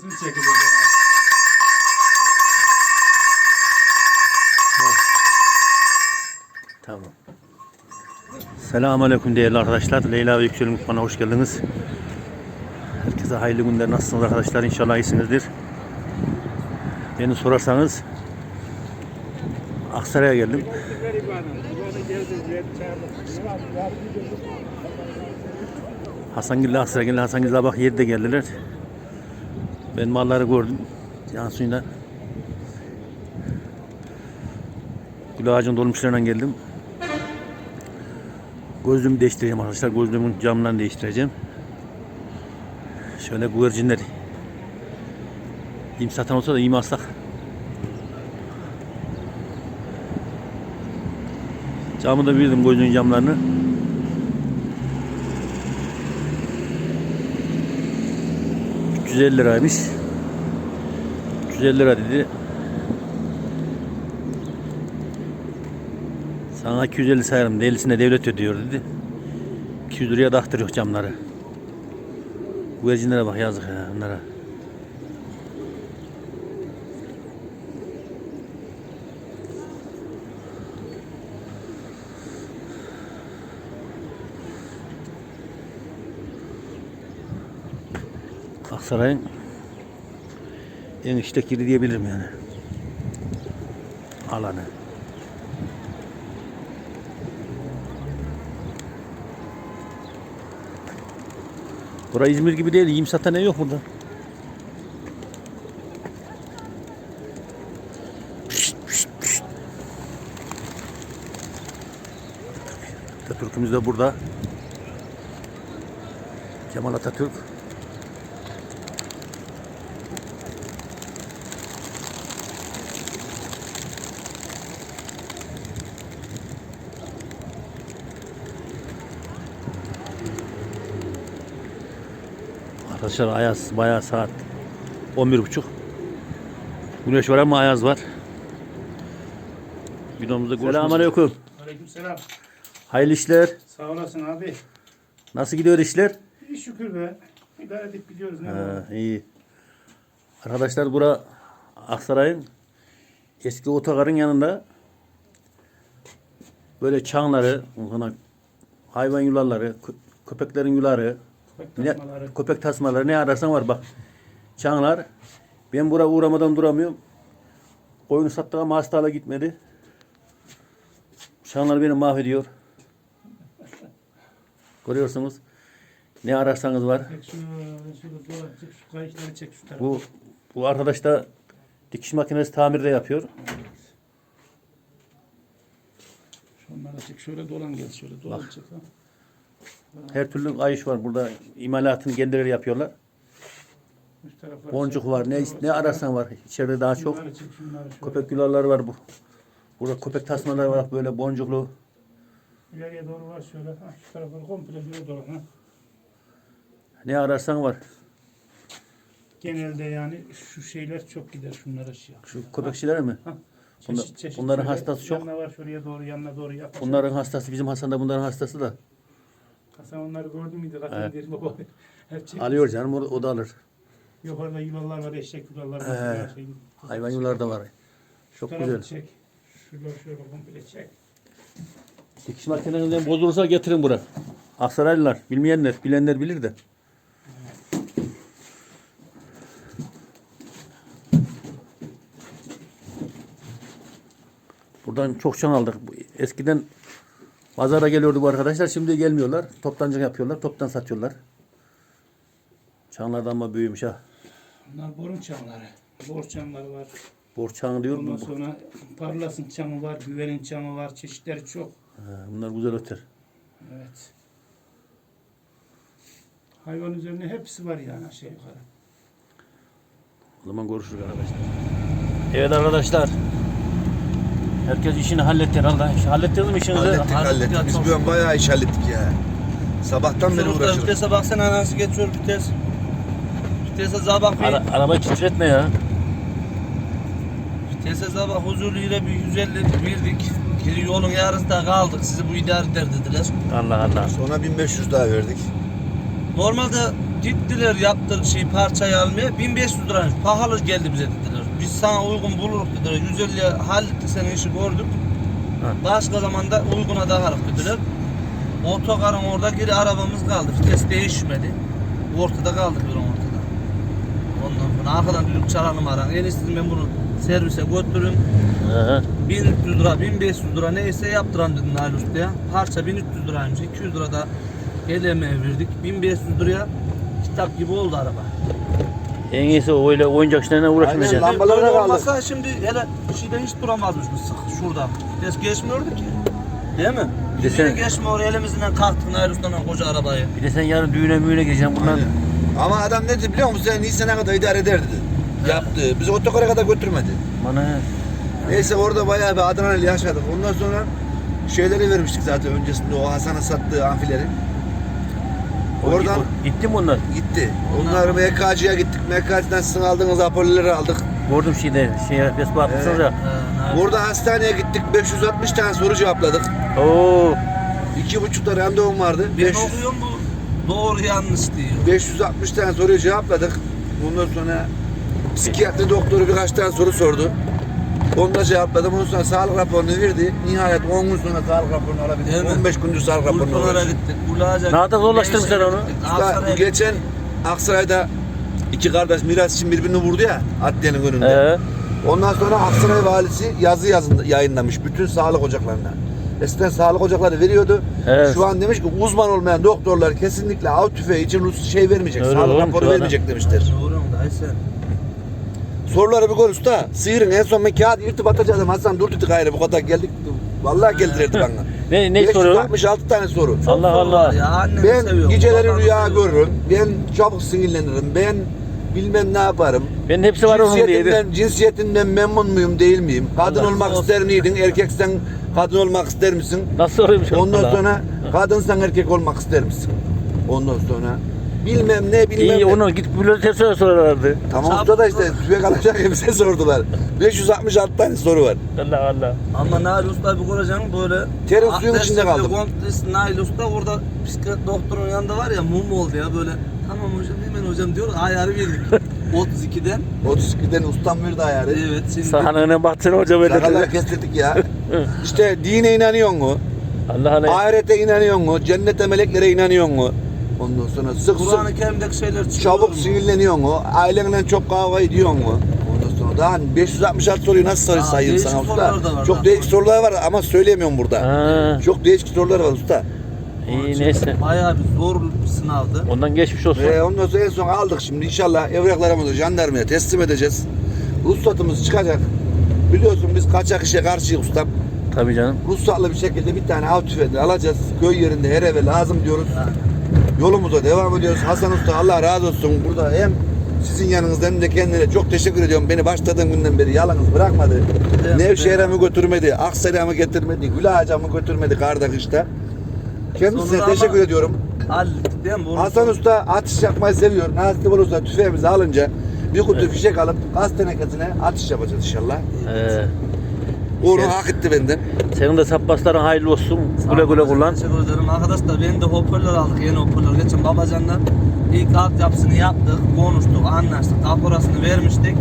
Kızını çekeceğiz. Tamam. Selamun Aleyküm değerli arkadaşlar. Leyla ve Yüksel'in mutfağına hoş geldiniz. Herkese hayırlı günler. Nasılsınız arkadaşlar? İnşallah iyisinizdir. Beni sorarsanız Aksaray'a geldim. Hasangil'le Aksaray'a geldi. Hasangil'le bak 7'de geldiler. Ben malları gördüm. Cansu'yla. Gül ağacın dolmuşlarına geldim. Gözlüğümü değiştireceğim arkadaşlar. Gözlüğümün camlarını değiştireceğim. Şöyle güvercinler. İyim satan olsa da iyi mi alsak? Camı da bildim gözlüğün camlarını. ...350 liraymış. 350 lira dedi. Sana 250 sayarım. Delisine devlet ödüyor dedi. 200 liraya daktırıyor camları. Güvercinlere bak yazık ya onlara. Aksaray'ın en işlek diyebilirim yani. Alanı. Bura İzmir gibi değil. Yiyim satan ev yok burada. Atatürk'ümüz de burada. Kemal Atatürk. Arkadaşlar Ayaz bayağı saat 11.30 Güneş var ama Ayaz var. Videomuzda görüşmek Selamünaleyküm. Aleykümselam. Hayırlı işler. Sağ olasın abi. Nasıl gidiyor işler? İyi şükür be. İdare edip gidiyoruz. Ne var? Ha, iyi. Arkadaşlar bura Aksaray'ın eski otogarın yanında böyle çanları, hayvan yularları, kö- köpeklerin yuları, Köpek ne, tasmaları. köpek tasmaları ne ararsan var bak. Çanlar. Ben bura uğramadan duramıyorum. Oyunu sattık ama hastalığa gitmedi. Çanlar beni mahvediyor. Görüyorsunuz. Ne ararsanız var. Çek şunu, şunu dolan, çek şu kayışları çek şu tarafa. Bu bu arkadaş da dikiş makinesi tamirde yapıyor. Şunları çek. Şöyle dolan gel. Şöyle dolan çek. Ha. Her türlü kayış var burada. İmalatını kendileri yapıyorlar. Üst Boncuk çek. var. Ne ne ararsan var. İçeride daha çok. Şunları çek. Şunları şöyle. Köpek yularları var bu. Burada köpek tasmaları var böyle boncuklu. İleriye doğru var şöyle. Ha, şu tarafa komple şöyle dolan. Ha. Ne ararsan var. Genelde yani şu şeyler çok gider şunlara şey. Şu köpekçiler mi? Bunlar- bunların hastası çok. Yanına var şuraya doğru yanına doğru yap. Bunların hastası bizim Hasan da bunların hastası da. Hasan onları gördün müydü? Evet. derim baba. Hep. Alıyor canım o, o da alır. Yok orada yılanlar var, eşek yılanlar Ee, var. Şey, Hayvan yuları da var. Çok güzel. Çek. Şuradan şöyle komple çek. Dikiş makinelerinden bozulursa getirin buraya. Aksaraylılar, bilmeyenler, bilenler bilir de. Buradan çok çan aldık. Eskiden pazara geliyordu bu arkadaşlar. Şimdi gelmiyorlar. Toptancı yapıyorlar. Toptan satıyorlar. Çanlardan ama büyümüş ha. Bunlar borun çamları. Bor çamları var. Borç çanı diyor Ondan mu? sonra parlasın çamı var, güvenin çamı var. Çeşitleri çok. Ha, Bunlar güzel öter. Evet. Hayvan üzerine hepsi var yani aşağı yukarı. O zaman görüşürüz arkadaşlar. Evet arkadaşlar. Herkes işini halletti herhalde. Hallettiniz mi işinizi? Hallettik hallettik. Biz bu an bayağı iş hallettik ya. Sabahtan beri Sonuçta uğraşıyoruz. vitese baksana nasıl geçiyor vites. Vitese za bak Ara, arabayı titretme ya. Vitese za bak huzurlu yere bir 150 verdik. Geri yolun yarısında kaldık. Sizi bu idare eder dediler. Allah Allah. Sonra 1500 daha verdik. Normalde Gittiler yaptır şey parçayı almaya 1500 lira pahalı geldi bize dediler. Biz sana uygun buluruz dediler. 150 hallettik senin işi gördük. Başka zamanda uyguna da dediler. Otogarın orada geri arabamız kaldı. Vites değişmedi. Ortada kaldı bir ortada. Ondan sonra arkadan düdük çalanım aran. En iyisi ben bunu servise götürün. Hı. 1300 lira, 1500 lira neyse yaptıran dedim Nail Usta'ya. Parça 1300 liraymış. 200 lira da el emeği verdik. 1500 liraya kitap gibi oldu araba. En iyisi öyle oyuncak işlerine uğraşmayacaksın. Aynen, Lambalara Böyle kaldı. olmasa şimdi hele şeyde hiç duramazmış bu sık şurada. Biz geçmiyorduk ki. Değil mi? Bir de sen- yine geçmiyor elimizden kalktık Nail Usta'nın koca arabayı. Bir de sen yarın düğüne müğüne gideceksin bundan. Aynen. Ama adam ne dedi biliyor musun? Sen Nisan'a kadar idare eder dedi. Yaptı. Bizi otogara kadar götürmedi. Bana Neyse orada bayağı bir Adana ile yaşadık. Ondan sonra şeyleri vermiştik zaten öncesinde o Hasan'ın sattığı amfileri. Oradan gitti mi onlar? gitti. Onlar MKC'ye gittik. MKC'den sizin aldığınız apolleri aldık. Gördüm şeyde şey Facebook atmışsınız ya. Orada hastaneye gittik. 560 tane soru cevapladık. Oo. İki buçukta randevum vardı. Ben 500, okuyorum bu doğru yanlış diyor. 560 tane soruyu cevapladık. Ondan sonra psikiyatri doktoru birkaç tane soru sordu. Onu da cevapladım. Ondan sonra sağlık raporunu verdi. Nihayet 10 gün sonra sağlık raporunu alabildik. Değil mi? 15 gündür sağlık raporunu Ulpınar'a alıyoruz. gittik. Ulağaca Nerede zorlaştırmışlar Nevşehir'e onu? Usta, Aksaray'a gittik. geçen Aksaray'da iki kardeş miras için birbirini vurdu ya adliyenin önünde. Ee, Ondan sonra Aksaray valisi yazı yazın, yayınlamış bütün sağlık ocaklarına. Eskiden sağlık ocakları veriyordu. Evet. Şu an demiş ki uzman olmayan doktorlar kesinlikle av tüfeği için Rus şey vermeyecek. Öyle sağlık oğlum, raporu vermeyecek demişler. Doğru mu dayı sen? Soruları bir gör usta. Sıyırın en son ben kağıt yırtıp atacağım. Hasan dur tutuk gayrı bu kadar geldik. Vallahi geldirirdi bana. ne ne soruyor? 566 tane soru. Allah Allah. Ya, annemi Ben seviyorum, geceleri babamı rüya seviyorum. görürüm. Ben çabuk sinirlenirim. Ben bilmem ne yaparım. Benim hepsi var onun diye. Cinsiyetinden, cinsiyetinden memnun muyum değil miyim? Kadın Allah olmak olsun. ister miydin? Erkeksen kadın olmak ister misin? Nasıl soruyormuş Ondan Allah. sonra kadınsan erkek olmak ister misin? Ondan sonra bilmem ne bilmem İyi ne. onu git bibliotek soru sorarlardı. Tamam usta da işte ol. tüfek alacak ya bize sordular. 566 tane soru var. Allah Allah. Ama Nail Usta bir göreceksin böyle Terin suyun abdest içinde kaldım. komplesi Nail Usta orada psikiyatri doktorun yanında var ya mum oldu ya böyle tamam hocam hemen hocam diyor ayarı verdik 32'den 32'den ustam verdi ayarı. evet şimdi Sahanına baktın hoca böyle. Sakalları kestirdik ya. işte dine inanıyor mu? Allah Allah. Ahirete inanıyor mu? Cennete meleklere inanıyor mu? Ondan sonra sık sık Kur'an-ı Kerim'deki şeyler çıkıyor çabuk mu? sinirleniyor mu? Ailenle çok kavga ediyor mu? Ondan sonra daha 566 soruyu nasıl soru Aa, sayayım değişik sana usta? sorular da var Çok daha. değişik sorular var ama söyleyemiyorum burada. Ha, Çok değişik sorular var usta. iyi neyse. Bayağı bir zor bir sınavdı. Ondan geçmiş olsun. Ve ondan sonra en son aldık şimdi inşallah evraklarımızı jandarmaya teslim edeceğiz. Ruhsatımız çıkacak. Biliyorsun biz kaçak işe karşıyız ustam. Tabii canım. Ruhsatlı bir şekilde bir tane av tüfeğini alacağız. Köy yerinde her eve lazım diyoruz. Yolumuza devam ediyoruz. Hasan Usta Allah razı olsun. Burada hem sizin yanınızda hem de kendine çok teşekkür ediyorum. Beni başladığım günden beri yalnız bırakmadı. Evet, Nevşehir'e mi götürmedi, Aksaray'a mı getirmedi, Gülağaç'a mı götürmedi karda kışta. Kendisine Sonra teşekkür ama- ediyorum. Hallettik değil mi? Bunu Hasan Usta atış yapmayı seviyor. Nasip olursa tüfeğimizi alınca bir kutu fişek alıp gaz tenekesine atış yapacağız inşallah. Ee, Sen- hak etti benden. senin de sapbasların hayırlı olsun. Güle güle kullan. Teşekkür ederim. Arkadaşlar benim de hoparlör aldık. Yeni hoparlör. Geçen babacandan ilk altyapısını yaptık. Konuştuk, anlaştık. Kaporasını vermiştik.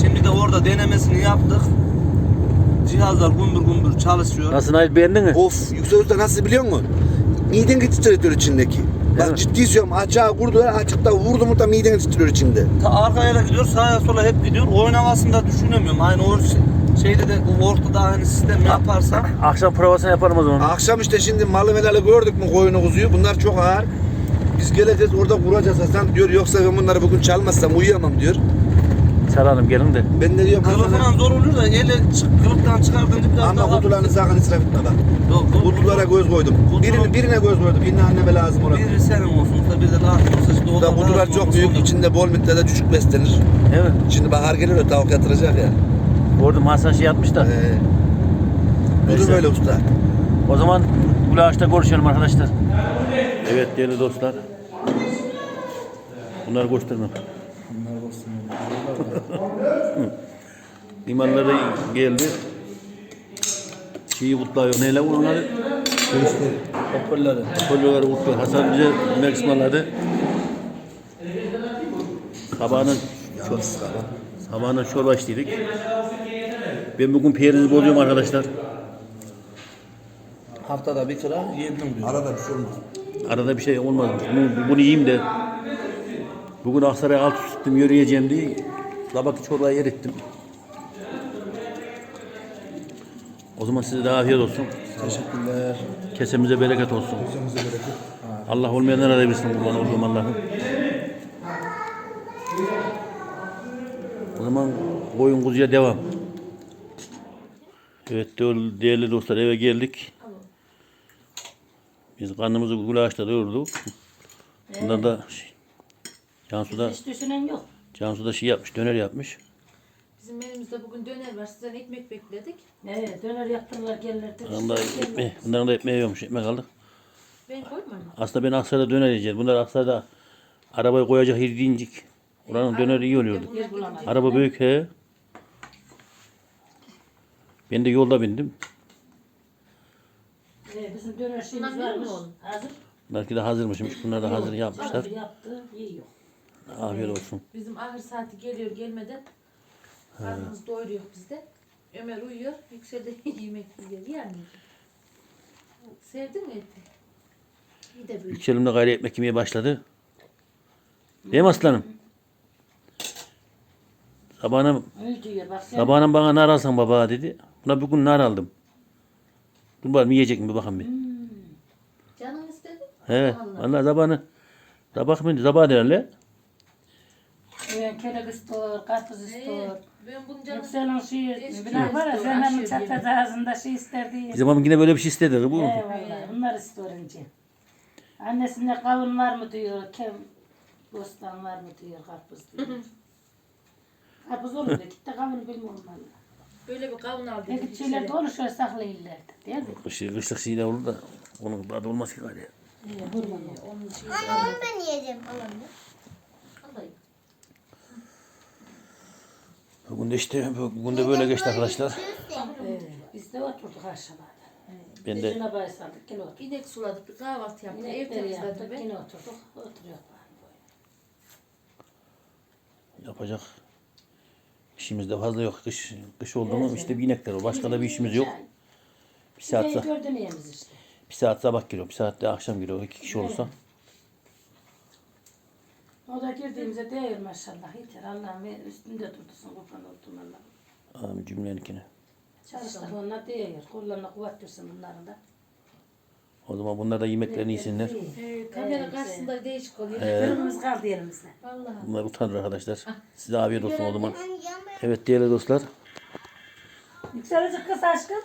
Şimdi de orada denemesini yaptık. Cihazlar gümbür gümbür çalışıyor. Nasıl Nail beğendin mi? Of Yüksel Usta nasıl biliyor musun? Miden titriyor içindeki. Bak mi? ciddi söylüyorum açığa vurdu açıkta vurdu mu da miden titriyor içinde. Ta arkaya da gidiyor, sağa sola hep gidiyor. Oynamasını da düşünemiyorum. Aynı o şey- şeyde de ortada hani sistem yaparsam Akşam provasını yaparım o zaman. Akşam işte şimdi malı melalı gördük mü koyunu kuzuyu bunlar çok ağır. Biz geleceğiz orada kuracağız Hasan diyor yoksa ben bunları bugün çalmazsam uyuyamam diyor. Çalalım gelin de. Ben de diyorum kılıfından Hasan'a zor oluyor da ele çık, kılıftan çıkardığında biraz ama daha... kutularını sakın israf etme bak. Yok, kutu- Kutulara göz koydum. Kutu- Birine, birine göz koydum. Birine anneme lazım olan. Biri senin olsun, da bir de lazım olsa işte o da kutular çok büyük. olur. içinde bol miktarda çocuk beslenir. Mi? Şimdi bahar geliyor ya tavuk yatıracak ya. Orada masa şey yapmış da. Ee, Neyse. durum öyle usta. O zaman Ulaş'ta görüşelim arkadaşlar. Evet değerli dostlar. Bunları göstermem. İmanları geldi. Şeyi kutluyor. Neyle onları? Hoparlörleri. Hoparlörleri kutluyor. Hasan bize yemek ısmarladı. Kalan. sabahına çorba içtik. Ben bugün peynizi bozuyorum arkadaşlar. Haftada bir kere yedim diyor. Arada bir şey olmaz. Arada bir şey olmaz. Bunu, bunu yiyeyim de. Bugün Aksaray'a alt üst ettim yürüyeceğim diye. Sabahki çorbayı yer ettim. O zaman size de afiyet olsun. Teşekkürler. Kesemize bereket olsun. Kesemize bereket. Allah olmayanlara da bilsin kurban olduğum Allah'ım. O zaman koyun kuzuya devam. Evet değerli dostlar eve geldik. Biz karnımızı gulaşta doyurduk. Bundan da şey, Cansu da Hiç düşünen yok. Cansu da şey yapmış, döner yapmış. Bizim elimizde bugün döner var. Sizden ekmek bekledik. Evet, döner yaptırırlar gelirler. Bundan da ekmeği, bundan da ekmeği yiyormuş, ekmek aldık. Ben koymadım. Aslında ben Aksaray'da döner yiyeceğiz. Bunlar Aksaray'da arabayı koyacak yer deyince Oranın döneri iyi oluyordu. Araba büyük he. Ben de yolda bindim. Ee, bizim döner şeyimiz Bunlar yiyor mu varmış. oğlum? Hazır. Belki de hazırmışmış. Bunlar da hazır yapmışlar. Hazır yaptı, yiyor. Afiyet olsun. Bizim ahır saati geliyor gelmeden. Karnımız doyuruyor bizde. Ömer uyuyor. Yüksel de yemek yiyor. Yani. Sevdin mi eti? İyi de böyle. Yükselim de gayri ekmek yemeye başladı. Değil mi aslanım? Sabahına, İyi diyor bak sen. sabahına bana nar alsan baba dedi. Buna bugün nar aldım. Dur bakalım yiyecek mi bakalım bir. Canım istedi. He, Allah. vallahi sabahını sabah mıydı? Sabah derler. Ee, kelek istiyor, karpuz istiyor. Ben bunu canım Yüksel'in şey, Eski bir var ya sen hemen çatladı ağzında şey ister diye. Bizim babam yine böyle bir şey istedi. Bu. Eyvallah, bunlar istiyor önce. Annesine kavun var mı diyor, kem bostan var mı diyor, karpuz diyor. karpuz olur da gitti kavun bilmiyorum valla. Böyle bir kavun aldım. Peki şeyler de olur şöyle saklayırlardı değil mi? Kışı, kışlık şeyler olur da onun tadı olmaz ki gari. İyi, vurma. Onun şeyi Onu ben yiyeceğim. Alalım. alayım. Bugün de işte bugün de böyle geçti arkadaşlar. Evet, biz de oturduk aşağıda. Ben de yine bay saldık, yine oturduk. İnek suladık, bir kahvaltı yaptık, ev İnekleri temizledim yaptık, yine oturduk, oturuyor. yapacak işimiz de fazla yok. Kış kış oldu mu işte bir inekler var. Başka da bir işimiz yok. Bir saat, sa- işte. bir saat sabah giriyor, bir saat de akşam giriyor. İki kişi olursa. O da girdiğimize değiyor maşallah. Yeter Allah'ım ve üstünde durdusun kurban oldum Allah'ım. Amin cümlenikine. Çalıştık onunla değiyor. Kullarına kuvvet versin bunların da. O zaman bunlar da yemeklerini yesinler. Ee, kamera karşısında değişik oluyor. Fırınımız kaldı elimizde. Vallahi. Bunlar utanır arkadaşlar. Size afiyet olsun o zaman. Evet değerli dostlar. Yükselecek kız aşkım.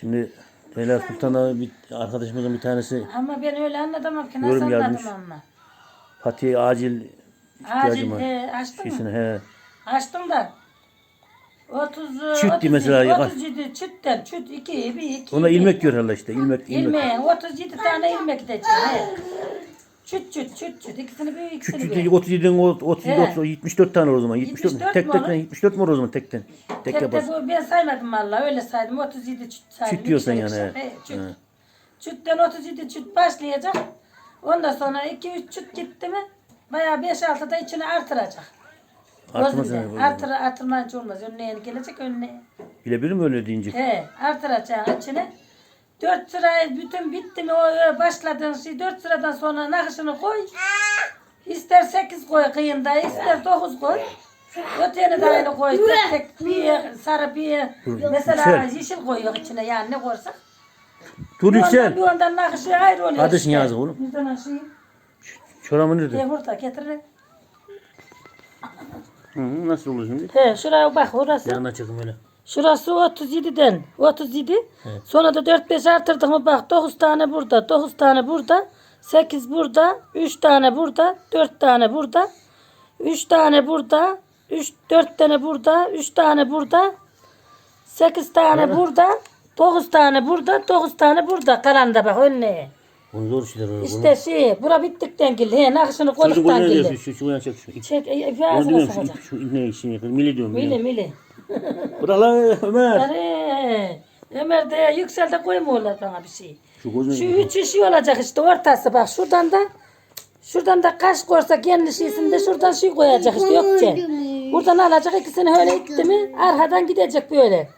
Şimdi Leyla Sultan'da bir arkadaşımızın bir tanesi Ama ben öyle anlatamam ki nasıl Yorum yazmış. anladım ama. Fatih'e acil ihtiyacım Acil var. he, açtın mı? Şeysine he. Açtım da. 30 Çüt 37, mesela, 37 çütten çüt 2 bir 2. Ona ilmek diyor herhalde işte. İlmek, ilmek. İlmeğe 37 tane ilmek gidecek. he. Çüt çüt çüt çüt ikisini büyük ikisini Küçük büyük. 37'den o 37 He. 30, 74 tane o zaman. 74, 74 tek mi tekten olur? 74 mi olur o zaman tekten? Tek Tek de yaparsın. bu ben saymadım valla öyle saydım 37 çüt saydım. Çüt diyorsan ikişer yani, ikişer. He, çüt. He. Çütten 37 çüt başlayacak. Ondan sonra 2-3 çüt gitti mi bayağı 5-6 da içine artıracak. Artmaz Gözünde. yani. Artır, artırmayınca olmaz. Önüne gelecek önüne. Bilebilir mi öyle deyince? He, artıracaksın içine. 4 sırayı bütün bitti mi o e, başladığın şey 4 sıradan sonra nakışını koy. İster 8 koy kıyında, ister 9 koy. Öteni de aynı koy. Tek tek bir sarı bir mesela Yüksel. yeşil koyuyor içine yani ne koysak. Dur yüksel. bir ondan nakışı ayrı oluyor Kardeşin işte. yazık oğlum. Bir tane şey. Çorabı nerede? E burada getirir. Hı, nasıl olur şimdi? He şuraya bak orası. Yanına çıkın böyle. Şurası 37'den. 37. Sonra da 4-5 artırdık mı bak 9 tane burada, 9 tane burada, 8 burada, 3 tane burada, 4 tane burada, 3 tane burada, 3 4 tane burada, 3 tane burada, 8 tane burada, 9 tane burada, 9 tane burada. Kalan da bak önüne. Bunu zor işler olur. İşte şey, bura bittikten gildi. He, nakışını Çocuk koyduktan gözüne gildi. diyorsun. Şu, şu, uyan çek şu. Çek, e, Onu ağzına diyorum şu, şu ne işini yakın. Mili diyorum. Mili Mili. mili. Bırak lan Ömer. Arı. Ömer de yüksel de koymuyorlar bana bir şey. Şu gözüne. Şu üç işi olacak işte ortası bak şuradan da Şuradan da kaş koysa kendi şeysinde şuradan şey koyacak işte yok ki. Buradan alacak ikisini öyle itti mi arkadan gidecek böyle.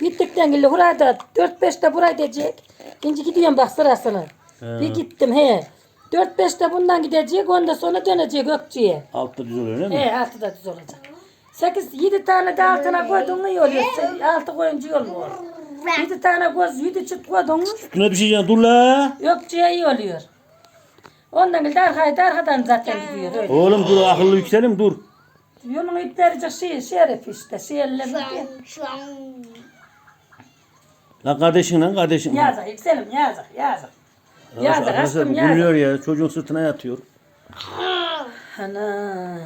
Gittikten gille buraya da 4-5 de buraya gidecek. Şimdi gidiyorum bak sırasını. Bir gittim he. 4-5 de bundan gidecek ondan sonra dönecek Gökçe'ye. Altta düz oluyor değil mi? He altı da düz olacak. 8-7 tane de altına koydun mu iyi oluyor. 6 koyunca iyi olmuyor. 7 tane göz 7 çıt koydun mu Üstüne düşeceksin dur la. Gökçe'ye iyi oluyor. Ondan gildi arkaya da arkadan zaten gidiyor öyle. Oğlum dur akıllı yükselim dur. Yolunu iplerecek şey, şeref işte. Şu an Lan kardeşin lan kardeşin. Yazık yükselim yazık yazık. Yazık Arkadaşlar aşkım bu gülüyor ya. Çocuğun sırtına yatıyor. Ana.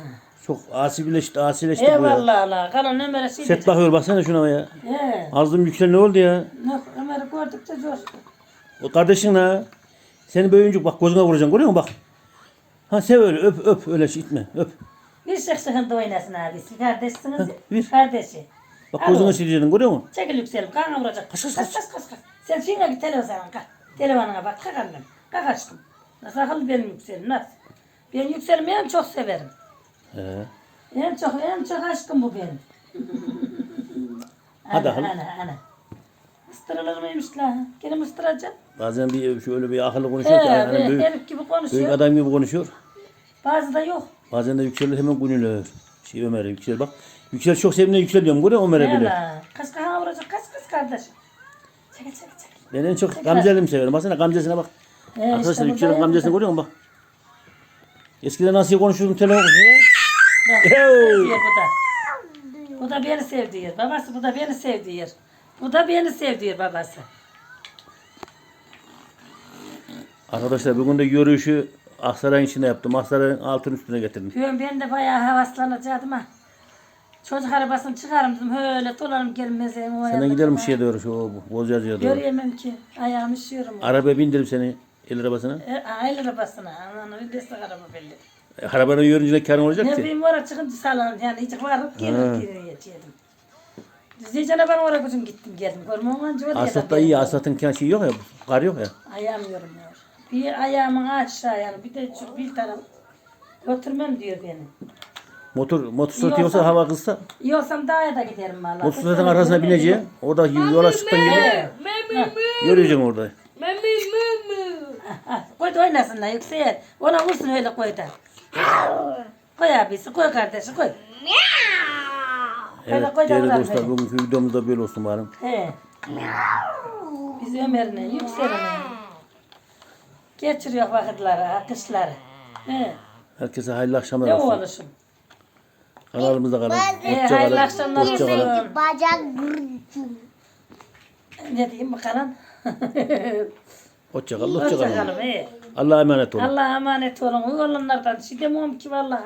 Çok asileşti, asileşti bu ya. Eyvallah Allah. Kalan Ömer'e şey Set bakıyor baksana şuna ya. He. Ağzım yüksel ne oldu ya? Yok Ömer'i gördükçe coştu. O kardeşin ha. Seni böyüncük bak gözüne vuracaksın görüyor musun bak. Ha sev öyle öp öp öyle şey itme öp. Bir şık şıkında oynasın abisi. Kardeşsiniz. bir. Kardeşi. Bak Alo. gözüne sileceksin görüyor musun? Çekil yükselim. Kana vuracak. Kaç kaç kaç kaç kaç. Sen şuna git televizyona kalk. Telefonuna bak. Kalk annem. Kalk aşkım. Nasıl akıllı benim yükselim nasıl? Ben yükselmeyi en çok severim. He. En çok en çok aşkım bu benim. Hadi ana, ana ana. Istırılır mıymış la? Gene mi ıstıracaksın? Bazen bir şöyle bir akıllı konuşuyor ki. He, böyle büyük, herif gibi büyük konuşuyor. adam gibi konuşuyor. Bazı da yok. Bazen de yükselir hemen günülür. Şey Ömer'e yüksel bak. Yüksel çok sevdiğinde yüksel diyorum görüyor musun Ömer'e bile. Kaç kaç vuracak kaç kaç kardeşim. Çekil çekil. Ben en çok Gamze'lim severim. Baksana Gamze'sine bak. He, işte Arkadaşlar yükselin da Gamze'sini görüyor musun bak. Eskiden nasıl konuşuyordum telefon. Bak, bu da. Bu da beni sevdiği. Babası bu da beni sevdiği. Bu da beni sevdiği babası. Arkadaşlar bugün de yürüyüşü Aksaray'ın içinde yaptım. Aksaray'ın altın üstüne getirdim. Diyorum ben de bayağı havaslanacaktım ha. Çocuk arabasını çıkarım dedim. Öyle dolanım gelmezeyim. o Sana gidelim şeye doğru şu Bozcacı'ya doğru. Göremem ki. Ayağım üşüyorum. Arabaya bindirip seni el arabasına. E, aile arabasına. Ananı destek araba belli. E, Arabanın yörüncüne karın olacak Ne ki. bileyim oraya çıkınca salon yani hiç varıp gelir geri geçiyordum. Zeycan'a ben oraya kuzum gittim geldim. Görmem önce oraya da Asfaltta geldim. iyi. Asfaltın kendi şeyi yok ya. Kar yok ya. Ayağım yormuyor. Bir ayağımın aşağı yani bir de şu bir taraf götürmem diyor beni. Motor motosiklet olsa- hava kızsa İyi olsam daha da giderim valla. motosikletin arkasına bineceksin. Orada yola çıktın gibi yürüyeceksin orada. Koy da oynasın da yüksel. Ona vursun öyle koy da. Koy abisi koy kardeşi koy. Evet koy da değerli vuralım dostlar böyle. bugünkü videomuz da böyle olsun bari. He. Biz Ömer'le yükseline. Geçiriyor vakitleri, akışları. He. Herkese hayırlı akşamlar Ne olsun. oluşum. Kanalımızda kalın. He, Hoşça hayırlı kalın. akşamlar Hoşça kalın. olsun. bacak Ne diyeyim bakalım. Hoşça kalın. Hoşça kalın. Hoşçakalın. Allah'a emanet olun. Allah'a emanet olun. Oğlanlardan şey demiyorum ki vallahi.